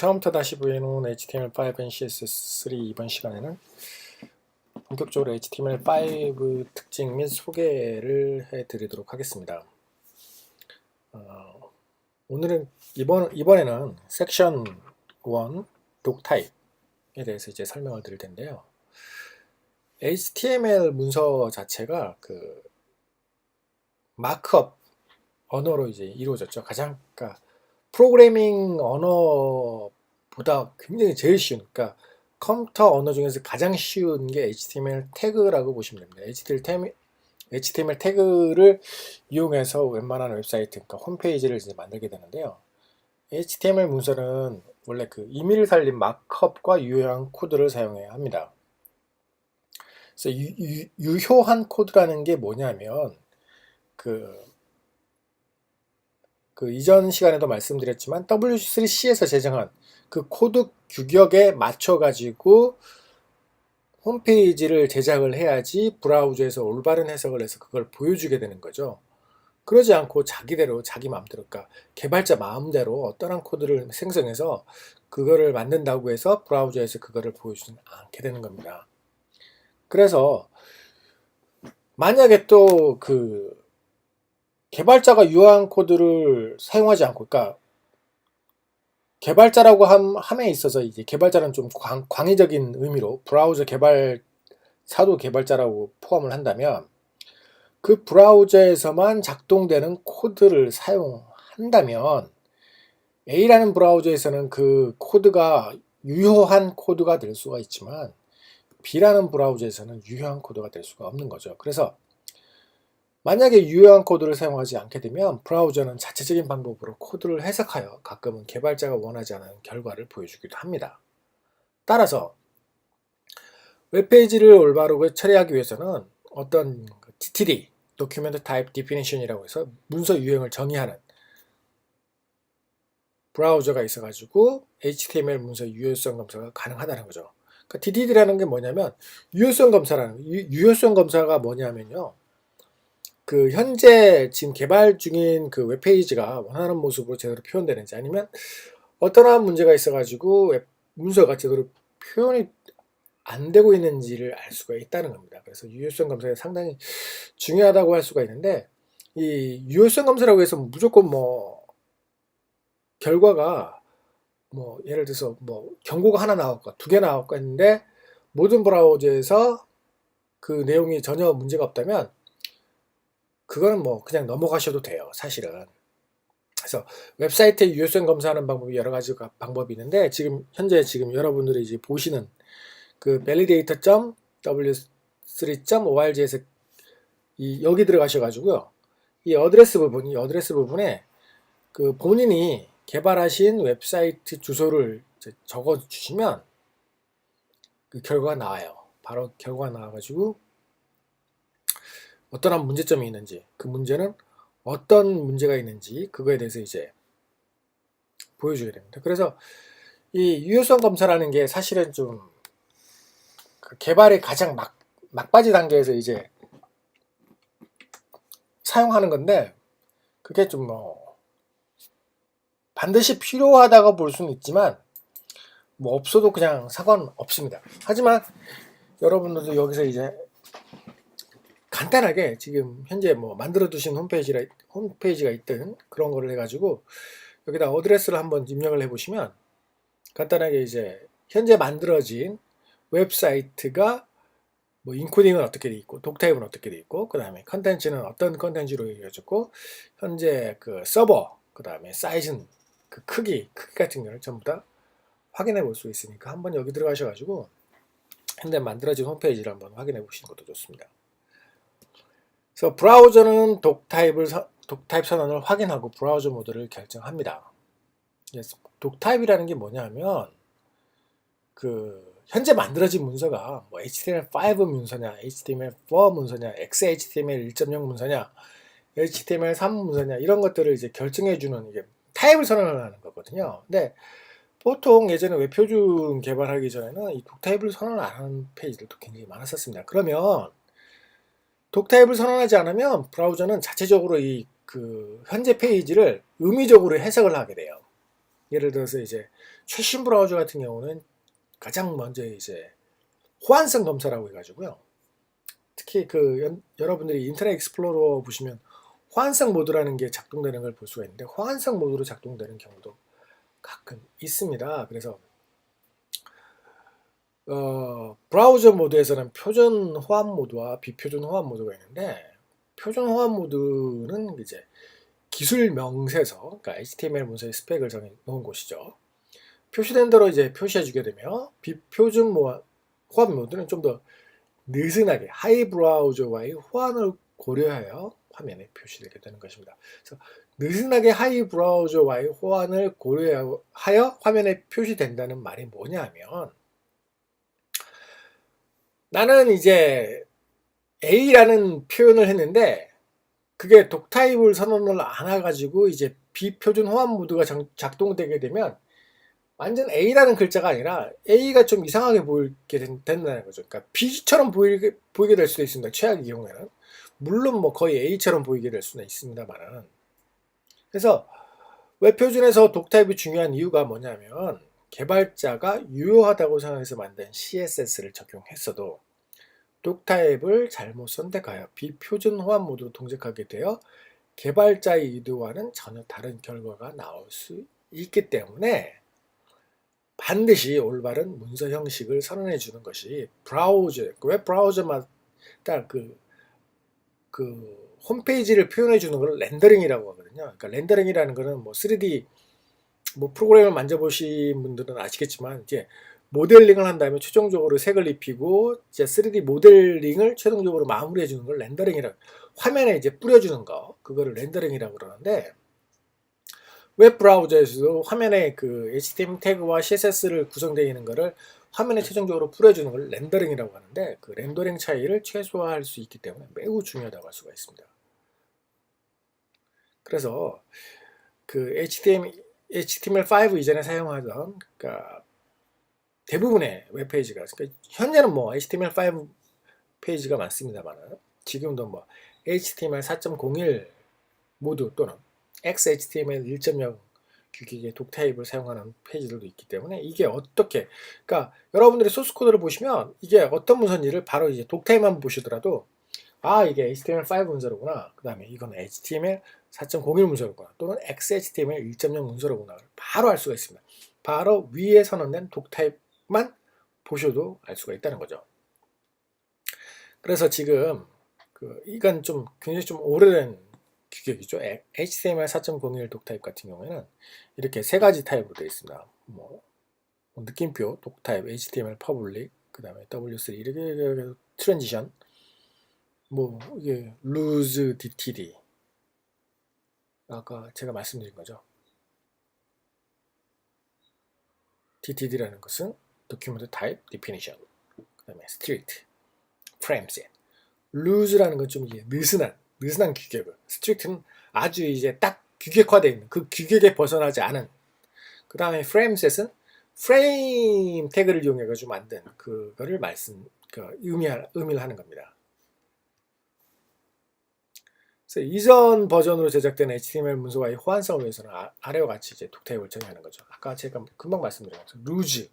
처음부터 다시 보여놓은 HTML5 and CSS3 이번 시간에는 본격적으로 HTML5 특징 및 소개를 해드리도록 하겠습니다. 어, 오늘은 이번 이번에는 섹션 1 독타입에 대해서 이제 설명을 드릴 텐데요. HTML 문서 자체가 그 마크업 언어로 이제 이루어졌죠. 가장 그러니까 프로그래밍 언어 보다 굉장히 제일 쉬운, 그러니까 컴퓨터 언어 중에서 가장 쉬운 게 HTML 태그라고 보시면 됩니다. HTML, 태그, HTML 태그를 이용해서 웬만한 웹사이트, 그러니까 홈페이지를 이제 만들게 되는데요. HTML 문서는 원래 그 임의를 살린 마크업과 유효한 코드를 사용해야 합니다. 그래서 유, 유, 유효한 코드라는 게 뭐냐면 그 그 이전 시간에도 말씀드렸지만 W3C에서 제정한 그 코드 규격에 맞춰 가지고 홈페이지를 제작을 해야지 브라우저에서 올바른 해석을 해서 그걸 보여주게 되는 거죠. 그러지 않고 자기대로 자기 마음대로 그러니까 개발자 마음대로 어떠한 코드를 생성해서 그거를 만든다고 해서 브라우저에서 그거를 보여주지 않게 되는 겁니다. 그래서 만약에 또 그 개발자가 유효한 코드를 사용하지 않고, 그러니까 개발자라고 함, 함에 있어서 이제 개발자는 좀 광, 광의적인 의미로 브라우저 개발 사도 개발자라고 포함을 한다면 그 브라우저에서만 작동되는 코드를 사용한다면 A라는 브라우저에서는 그 코드가 유효한 코드가 될 수가 있지만 B라는 브라우저에서는 유효한 코드가 될 수가 없는 거죠. 그래서 만약에 유효한 코드를 사용하지 않게 되면 브라우저는 자체적인 방법으로 코드를 해석하여 가끔은 개발자가 원하지 않은 결과를 보여주기도 합니다. 따라서 웹페이지를 올바르게 처리하기 위해서는 어떤 DTD, Document Type Definition이라고 해서 문서 유형을 정의하는 브라우저가 있어가지고 HTML 문서 유효성 검사가 가능하다는 거죠. 그러니까 DTD라는 게 뭐냐면 유효성 검사라는 유효성 검사가 뭐냐면요. 그 현재 지금 개발 중인 그 웹페이지가 원하는 모습으로 제대로 표현되는지 아니면 어떠한 문제가 있어가지고 웹 문서가 제대로 표현이 안 되고 있는지를 알 수가 있다는 겁니다. 그래서 유효성 검사가 상당히 중요하다고 할 수가 있는데 이 유효성 검사라고 해서 무조건 뭐 결과가 뭐 예를 들어서 뭐 경고가 하나 나올까 두 개 나올까 했는데 모든 브라우저에서 그 내용이 전혀 문제가 없다면 그거는 뭐 그냥 넘어가셔도 돼요. 사실은. 그래서 웹사이트 유효성 검사하는 방법이 여러 가지 방법이 있는데 지금 현재 지금 여러분들이 이제 보시는 그 validator.w3.org에서 이 여기 들어가셔 가지고요. 이 어드레스 부분, 이 어드레스 부분에 그 본인이 개발하신 웹사이트 주소를 적어 주시면 그 결과가 나와요. 바로 결과가 나와 가지고 어떠한 문제점이 있는지 그 문제는 어떤 문제가 있는지 그거에 대해서 이제 보여주게 됩니다. 그래서 이 유효성 검사라는 게 사실은 좀그 개발의 가장 막, 막바지 단계에서 이제 사용하는 건데 그게 좀 뭐 반드시 필요하다고 볼 수는 있지만 뭐 없어도 그냥 상관 없습니다. 하지만 여러분들도 여기서 이제 간단하게 지금 현재 뭐 만들어 두신 홈페이지라, 홈페이지가 있든 그런 거를 해가지고 여기다 어드레스를 한번 입력을 해보시면 간단하게 이제 현재 만들어진 웹사이트가 뭐 인코딩은 어떻게 돼 있고 독타입은 어떻게 돼 있고 그 다음에 컨텐츠는 어떤 컨텐츠로 이루어졌고 현재 그 서버 그 다음에 사이즈는 그 크기 크기 같은 거를 전부 다 확인해 볼 수 있으니까 한번 여기 들어가셔가지고 현재 만들어진 홈페이지를 한번 확인해 보시는 것도 좋습니다. 그래서 브라우저는 독타입을 독타입 선언을 확인하고 브라우저 모드를 결정합니다. 독타입이라는 게 뭐냐면 그 현재 만들어진 문서가 뭐 HTML5 문서냐, HTML4 문서냐, XHTML 1.0 문서냐, HTML3 문서냐 이런 것들을 이제 결정해 주는 이게 타입을 선언을 하는 거거든요. 근데 보통 예전에 웹 표준 개발하기 전에는 이 독타입을 선언 안 하는 페이지들도 굉장히 많았었습니다. 그러면 독타입을 선언하지 않으면 브라우저는 자체적으로 이 그 현재 페이지를 의미적으로 해석을 하게 돼요. 예를 들어서 이제 최신 브라우저 같은 경우는 가장 먼저 이제 호환성 검사라고 해가지고요. 특히 그 연- 여러분들이 인터넷 익스플로러 보시면 호환성 모드라는 게 작동되는 걸 볼 수가 있는데 호환성 모드로 작동되는 경우도 가끔 있습니다. 그래서 어, 브라우저 모드에서는 표준 호환 모드와 비표준 호환 모드가 있는데 표준 호환 모드는 이제 기술 명세서, 그러니까 HTML 문서의 스펙을 정해 놓은 곳이죠. 표시된 대로 이제 표시해 주게 되며 비표준 모- 호환 모드는 좀 더 느슨하게 하이 브라우저와의 호환을 고려하여 화면에 표시되게 되는 것입니다. 그래서 느슨하게 하이 브라우저와의 호환을 고려하여 화면에 표시된다는 말이 뭐냐면 나는 이제 A라는 표현을 했는데 그게 독타입을 선언을 안 해가지고 이제 비표준 호환 모드가 정- 작동되게 되면 완전 A라는 글자가 아니라 A가 좀 이상하게 보이게 된- 된다는 거죠. 그러니까 B처럼 보이게, 보이게 될 수도 있습니다. 최악의 경우에는. 물론 뭐 거의 A처럼 보이게 될 수는 있습니다만은. 그래서 웹 표준에서 독타입이 중요한 이유가 뭐냐면 개발자가 유효하다고 생각해서 만든 CSS를 적용했어도 독타입을 잘못 선택하여 비표준 호환 모드로 동작하게 되어 개발자의 의도와는 전혀 다른 결과가 나올 수 있기 때문에 반드시 올바른 문서 형식을 선언해 주는 것이 브라우저, 웹 브라우저마다 그, 그 홈페이지를 표현해 주는 걸 렌더링이라고 하거든요. 그러니까 렌더링이라는 거는 뭐 3D 뭐 프로그램을 만져보신 분들은 아시겠지만 이제 모델링을 한 다음에 최종적으로 색을 입히고 이제 3D 모델링을 최종적으로 마무리해 주는 걸 렌더링이라고 화면에 이제 뿌려주는 거 그거를 렌더링이라고 그러는데 웹 브라우저에서도 화면에 그 HTML 태그와 CSS를 구성되어 있는 거를 화면에 최종적으로 뿌려주는 걸 렌더링이라고 하는데 그 렌더링 차이를 최소화할 수 있기 때문에 매우 중요하다고 할 수가 있습니다. 그래서 그 HTML HTML5 이전에 사용하던 그러니까 대부분의 웹페이지가 그러니까 현재는 뭐 HTML5 페이지가 많습니다만 지금도 뭐 HTML 4.01 모드 또는 XHTML 1.0 규격의 독타입을 사용하는 페이지들도 있기 때문에 이게 어떻게 그러니까 여러분들이 소스 코드를 보시면 이게 어떤 문서인지를 바로 이제 독타입만 보시더라도 아 이게 HTML5 문서로구나. 그 다음에 이건 HTML 4.01 문서로구나 또는 XHTML 1.0 문서로구나 바로 알 수가 있습니다. 바로 위에 선언된 독타입만 보셔도 알 수가 있다는 거죠. 그래서 지금 그 이건 좀 굉장히 좀 오래된 규격이죠. HTML 4.01 독타입 같은 경우에는 이렇게 세 가지 타입으로 되어 있습니다. 뭐 느낌표 독타입 HTML 퍼블릭 그다음에 W3 이렇게, 이렇게 트랜지션. 뭐 이게 lose DTD 아까 제가 말씀드린 거죠. DTD라는 것은 Document Type Definition 그 다음에 Strict Frame Set loose라는 건좀 느슨한 느슨한 규격을 스트릭트는 아주 이제 딱 규격화되어 있는 그 규격에 벗어나지 않은 그 다음에 프레임셋은 프레임 태그를 이용해 가지고 만든 그거를 말씀 그 의미할 의미를 하는 겁니다. 이전 버전으로 제작된 HTML 문서와의 호환성을 위해서는 아, 아래와 같이 이제 독타입을 정의하는 거죠. 아까 제가 금방 말씀드린 것처럼 루즈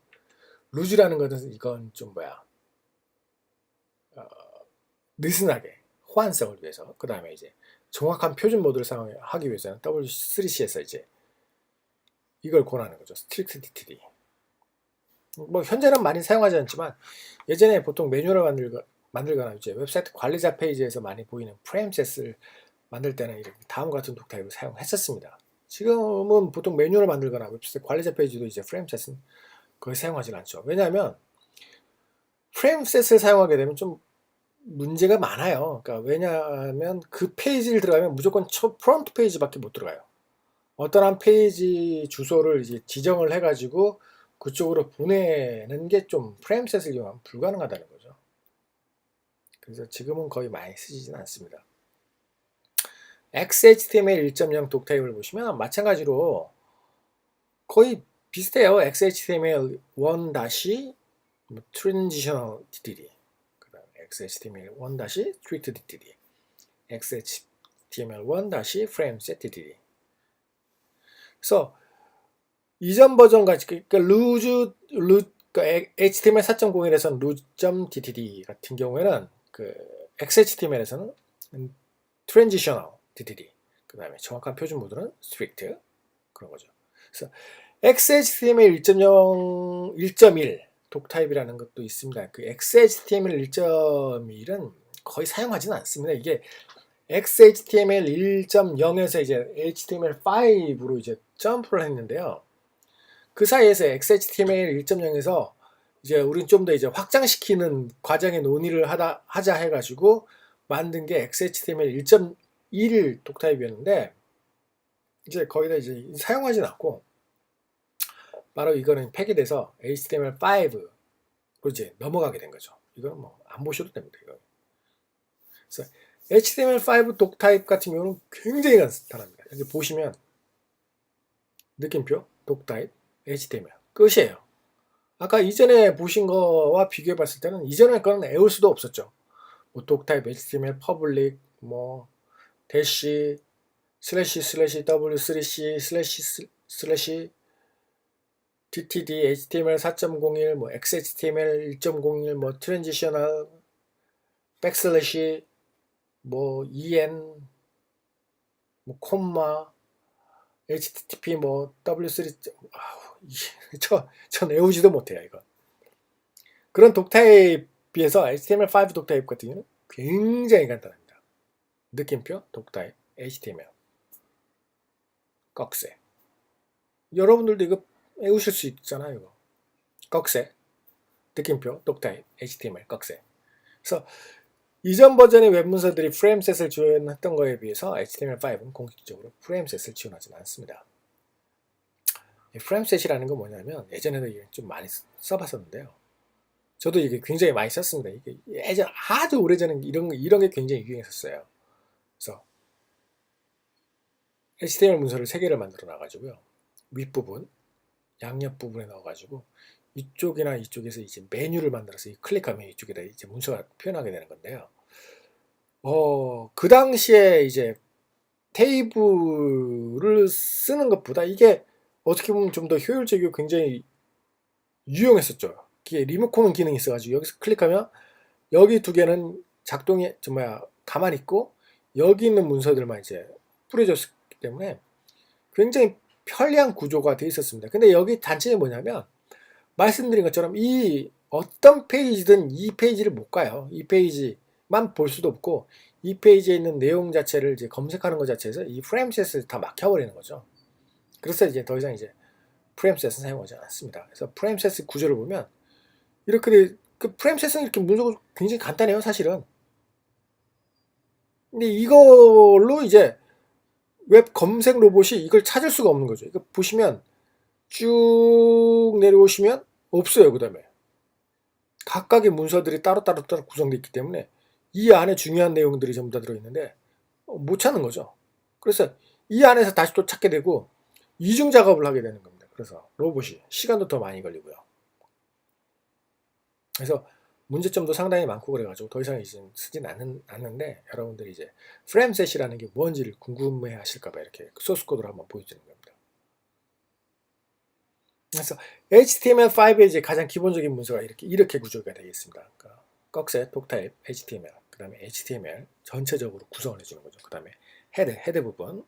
루즈라는 것은 이건 좀 뭐야 어, 느슨하게 호환성을 위해서 그 다음에 이제 정확한 표준 모드를 사용하기 위해서는 W3C에서 이제 이걸 권하는 거죠. 스트릭트 DTD. 뭐 현재는 많이 사용하지 않지만 예전에 보통 매뉴얼을 만들거, 만들거나 이제 웹사이트 관리자 페이지에서 많이 보이는 프레임셋을 만들 때는 이렇게 다음 같은 독타입을 사용했었습니다. 지금은 보통 매뉴얼을 만들거나 웹사이트 관리자 페이지도 이제 프레임셋은 거의 사용하지 않죠. 왜냐하면 프레임셋을 사용하게 되면 좀 문제가 많아요. 그러니까 왜냐하면 그 페이지를 들어가면 무조건 첫 프론트 페이지밖에 못 들어가요. 어떤 한 페이지 주소를 이제 지정을 해가지고 그쪽으로 보내는 게 좀 프레임셋을 이용하면 불가능하다는 거죠. 그래서 지금은 거의 많이 쓰지는 않습니다. XHTML 1.0 독타입을 보시면 마찬가지로 거의 비슷해요. XHTML 1 다시 뭐 트랜지셔널 DTD XHTML1-strict DTD, XHTML1-frameset DTD. 그래서 이전 버전 같이 그러니까 루즈 루 HTML 4.01에서는 루즈.ddd 같은 경우에는 그 XHTML에서는 트랜지셔널 DDD 그 다음에 정확한 표준 모드는 strict 그런 거죠. 그래서 XHTML 1.0 1.1 독타입이라는 것도 있습니다. 그 XHTML 1.1은 거의 사용하지는 않습니다. 이게 XHTML 1.0에서 이제 HTML5로 이제 점프를 했는데요. 그 사이에서 XHTML 1.0에서 이제 우린 좀 더 이제 확장시키는 과정의 논의를 하다 하자 해가지고 만든 게 XHTML 1.1 독타입이었는데 이제 거기다 이제 사용하진 않고 바로 이거는 폐기돼서 HTML5로 이제 넘어가게 된 거죠. 이거는 뭐 안 보셔도 됩니다. 이거. 그래서 HTML5 독타입 같은 경우는 굉장히 간단합니다. 여기 보시면 느낌표 독타입 HTML 끝이에요. 아까 이전에 보신 거와 비교해 봤을 때는 이전에 거는 애울 수도 없었죠. 뭐 독타입 HTML 퍼블릭 뭐 대시 슬래시 슬래시 w3c 슬래시 슬래시 ttd html 4.01 뭐 xhtml 1.01뭐 트랜지셔널 백슬래시 뭐 en 뭐 콤마 http 뭐 w3 아우 저전 외우지도 못해요 이거. 그런 독타입 비해서 HTML5 독타입 같은 경우는 굉장히 간단합니다 느낌표 독타입 HTML 꺽쇠 여러분들도 이거 외우실 수 있잖아요 이거 꺽쇠 느낌표 독타입 HTML 꺽쇠 그래서 이전 버전의 웹문서들이 프레임셋을 지원했던 거에 비해서 HTML5는 공식적으로 프레임셋을 지원하지 않습니다. 프레임셋이라는 건 뭐냐면 예전에도 좀 많이 써봤었는데요. 저도 이게 굉장히 많이 썼습니다. 이게 예전 아주 오래전에 이런 이런 게 굉장히 유행했었어요. 그래서 HTML 문서를 세 개를 만들어 놔가지고요. 윗부분, 양옆 부분에 넣어가지고 이쪽이나 이쪽에서 이제 메뉴를 만들어서 이 클릭하면 이쪽에다 이제 문서가 표현하게 되는 건데요. 어, 그 당시에 이제 테이블을 쓰는 것보다 이게 어떻게 보면 좀 더 효율적이고 굉장히 유용했었죠. 이게 리모컨 기능이 있어가지고 여기서 클릭하면 여기 두 개는 작동이 좀 뭐야 가만히 있고 여기 있는 문서들만 이제 뿌려졌기 때문에 굉장히 편리한 구조가 되어 있었습니다. 근데 여기 단점이 뭐냐면 말씀드린 것처럼 이 어떤 페이지든 이 페이지를 못 가요. 이 페이지만 볼 수도 없고 이 페이지에 있는 내용 자체를 이제 검색하는 것 자체에서 이 프레임셋을 다 막혀버리는 거죠. 그래서 이제 더 이상 이제 프레임셋은 사용하지 않습니다. 그래서 프레임셋 구조를 보면 이렇게 그 프레임셋은 이렇게 문서가 굉장히 간단해요, 사실은. 근데 이걸로 이제 웹 검색 로봇이 이걸 찾을 수가 없는 거죠. 이거 보시면 쭉 내려오시면 없어요. 그 다음에 각각의 문서들이 따로 따로 따로 구성되어 있기 때문에 이 안에 중요한 내용들이 전부 다 들어있는데 못 찾는 거죠. 그래서 이 안에서 다시 또 찾게 되고 이중 작업을 하게 되는 겁니다. 그래서 로봇이 시간도 더 많이 걸리고요. 그래서 문제점도 상당히 많고 그래가지고 더 이상 이제 쓰진 않는, 않는데 여러분들이 이제 프레임셋이라는 게 뭔지를 궁금해 하실까봐 이렇게 소스 코드로 한번 보여주는 겁니다. 그래서 HTML5의 이제 가장 기본적인 문서가 이렇게 이렇게 구조가 되겠습니다. 그러니까 꺽쇠, 독타입, HTML, 그 다음에 HTML 전체적으로 구성을 해주는 거죠. 그 다음에 헤드, 헤드 부분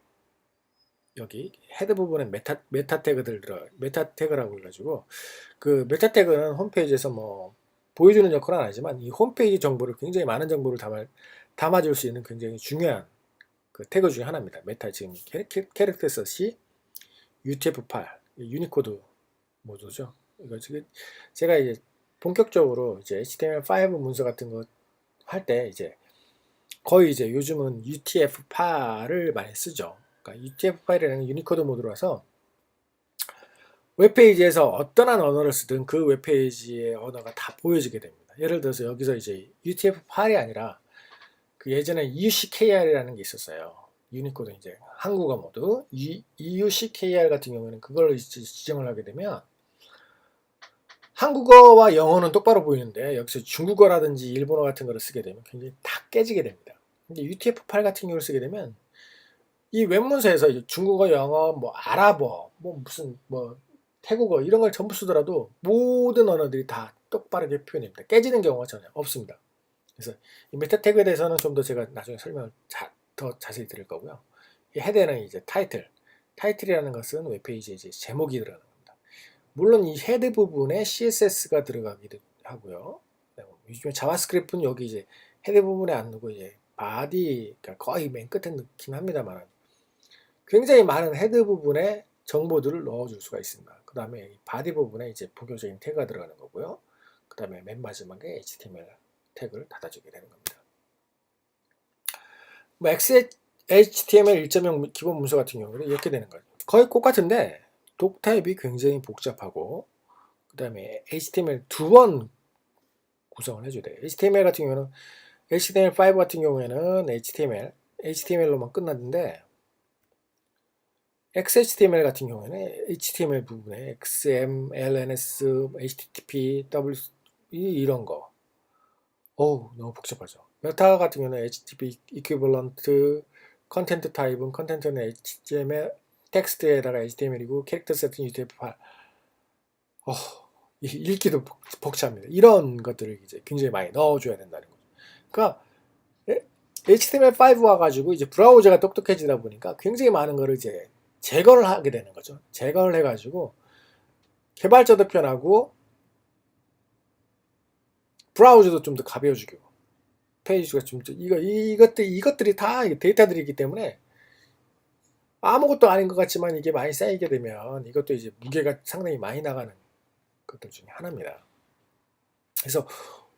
여기 헤드 부분에 메타 메타 태그들 들어 메타 태그라고 해가지고 그 메타 태그는 홈페이지에서 뭐 보여주는 역할은 아니지만 이 홈페이지 정보를 굉장히 많은 정보를 담아 담아줄 수 있는 굉장히 중요한 그 태그 중에 하나입니다. 메타 지금 캐릭터 셋이 UTF-8 유니코드 모드죠. 이거 제가 이제 본격적으로 이제 HTML5 문서 같은 거 할 때 이제 거의 이제 요즘은 UTF-8을 많이 쓰죠. 그러니까 UTF-8이라는 유니코드 모드라서 웹페이지에서 어떠한 언어를 쓰든 그 웹페이지의 언어가 다 보여지게 됩니다. 예를 들어서 여기서 이제 UTF-8이 아니라 그 예전에 EUCKR이라는 게 있었어요. 유니코드 이제 한국어 모드 EUCKR 같은 경우에는 그걸 지정을 하게 되면 한국어와 영어는 똑바로 보이는데 여기서 중국어라든지 일본어 같은 거를 쓰게 되면 굉장히 다 깨지게 됩니다. 근데 UTF-8 같은 경우를 쓰게 되면 이 웹문서에서 중국어, 영어, 뭐 아랍어, 뭐 무슨 뭐 태국어 이런 걸 전부 쓰더라도 모든 언어들이 다 똑바르게 표현됩니다. 깨지는 경우가 전혀 없습니다. 그래서 이 메타 태그에 대해서는 좀 더 제가 나중에 설명을 자, 더 자세히 드릴 거고요. 이 헤드는 이제 타이틀. 타이틀이라는 것은 웹페이지에 이제 제목이 들어가는 겁니다. 물론 이 헤드 부분에 CSS가 들어가기도 하고요. 요즘에 자바스크립트는 여기 이제 헤드 부분에 안 넣고 이제 바디, 그러니까 거의 맨 끝에 넣긴 합니다만 굉장히 많은 헤드 부분에 정보들을 넣어줄 수가 있습니다. 그 다음에 바디 부분에 이제 부교적인 태그가 들어가는 거고요. 그 다음에 맨 마지막에 HTML 태그를 닫아주게 되는 겁니다. 뭐 XHTML 1.0 기본 문서 같은 경우는 이렇게 되는 거죠. 거의 똑같은데 독 타입이 굉장히 복잡하고 그 다음에 HTML 두 번 구성을 해줘야 돼요. HTML 같은 경우는 HTML5 같은 경우에는 HTML, HTML로만 끝났는데 XHTML 같은 경우에는 HTML 부분에 XM, LNS, HTTP, W 이런 거. 어우 너무 복잡하죠. 메타 같은 경우는 HTTP 이퀴벌런트, 컨텐트 타입은 컨텐트는 HTML, 텍스트에다가 HTML이고 캐릭터 세트는 UTF-8. 어, 읽기도 복- 벅찹니다. 이런 것들을 이제 굉장히 많이 넣어줘야 된다는 거죠. 그러니까 HTML5 와가지고 이제 브라우저가 똑똑해지다 보니까 굉장히 많은 거를 이제 제거를 하게 되는 거죠. 제거를 해가지고 개발자도 편하고 브라우저도 좀 더 가벼워지고 페이지가 좀 더- 이거 이것들 이것들이 다 데이터들이기 때문에 아무것도 아닌 것 같지만 이게 많이 쌓이게 되면 이것도 이제 무게가 상당히 많이 나가는 것들 중에 하나입니다. 그래서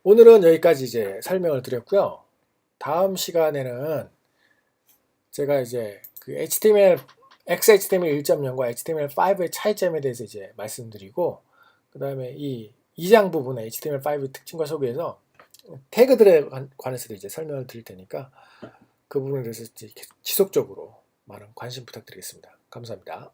오늘은 여기까지 이제 설명을 드렸고요. 다음 시간에는 제가 이제 그 HTML, XHTML 1.0과 HTML5의 차이점에 대해서 이제 말씀드리고, 그 다음에 이 2장 부분의 HTML5 특징과 소개해서 태그들에 관- 관해서도 이제 설명을 드릴 테니까 그 부분에 대해서 지속적으로 많은 관심 부탁드리겠습니다. 감사합니다.